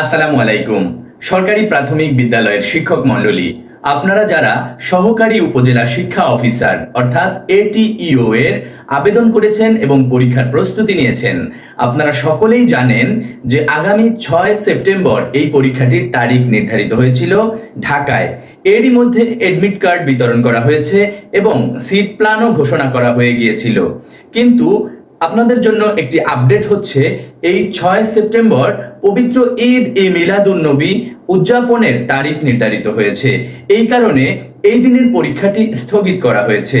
আসসালামু আলাইকুম। সরকারি প্রাথমিক বিদ্যালয়ের শিক্ষক মণ্ডলী, আপনারা যারা সহকারী উপজেলা শিক্ষা অফিসার, অর্থাৎ এটিইও এর আবেদন করেছেন এবং পরীক্ষার প্রস্তুতি নিয়েছেন, আপনারা সকলেই জানেন যে আগামী ছয় সেপ্টেম্বর এই পরীক্ষাটির তারিখ নির্ধারিত হয়েছিল ঢাকায়। এরই মধ্যে এডমিট কার্ড বিতরণ করা হয়েছে এবং সিট প্ল্যানও ঘোষণা করা হয়ে গিয়েছিল। কিন্তু আপনাদের জন্য একটি আপডেট হচ্ছে, এই ছয় সেপ্টেম্বর পবিত্র ঈদ এ মিলাদুন নবী উদযাপনের তারিখ নির্ধারিত হয়েছে। এই কারণে এই দিনের পরীক্ষাটি স্থগিত করা হয়েছে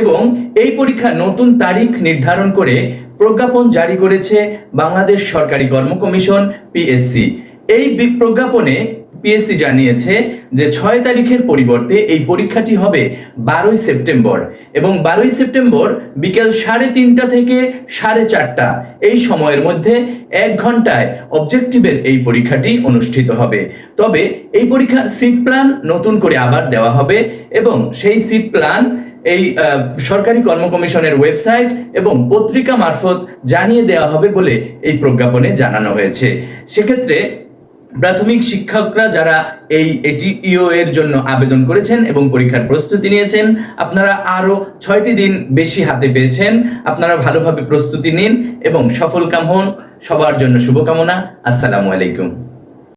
এবং এই পরীক্ষা নতুন তারিখ নির্ধারণ করে প্রজ্ঞাপন জারি করেছে বাংলাদেশ সরকারি কর্ম কমিশন পিএসসি এই প্রজ্ঞাপনে পিএসসি জানিয়েছে যে ছয় তারিখের পরিবর্তে এই পরীক্ষাটি হবে বারোই সেপ্টেম্বর এবং বারোই সেপ্টেম্বর বিকেল সাড়ে তিনটা থেকে সাড়ে চারটা। এই সময়ের মধ্যে এক ঘন্টায় অবজেক্টিভের এই পরীক্ষাটি অনুষ্ঠিত হবে। তবে এই পরীক্ষার সিট প্ল্যান নতুন করে আবার দেওয়া হবে এবং সেই সিট প্ল্যান এই সরকারি কর্ম কমিশনের ওয়েবসাইট এবং পত্রিকা মারফত জানিয়ে দেওয়া হবে বলে এই প্রজ্ঞাপনে জানানো হয়েছে। সেক্ষেত্রে প্রাথমিক শিক্ষকরা যারা এই এটিইও এর জন্য আবেদন করেছেন এবং পরীক্ষার প্রস্তুতি নিয়েছেন, আপনারা আরও ছয়টি দিন বেশি হাতে পেয়েছেন। আপনারা ভালোভাবে প্রস্তুতি নিন এবং সফল কাম হন। সবার জন্য শুভকামনা। আসসালামু আলাইকুম।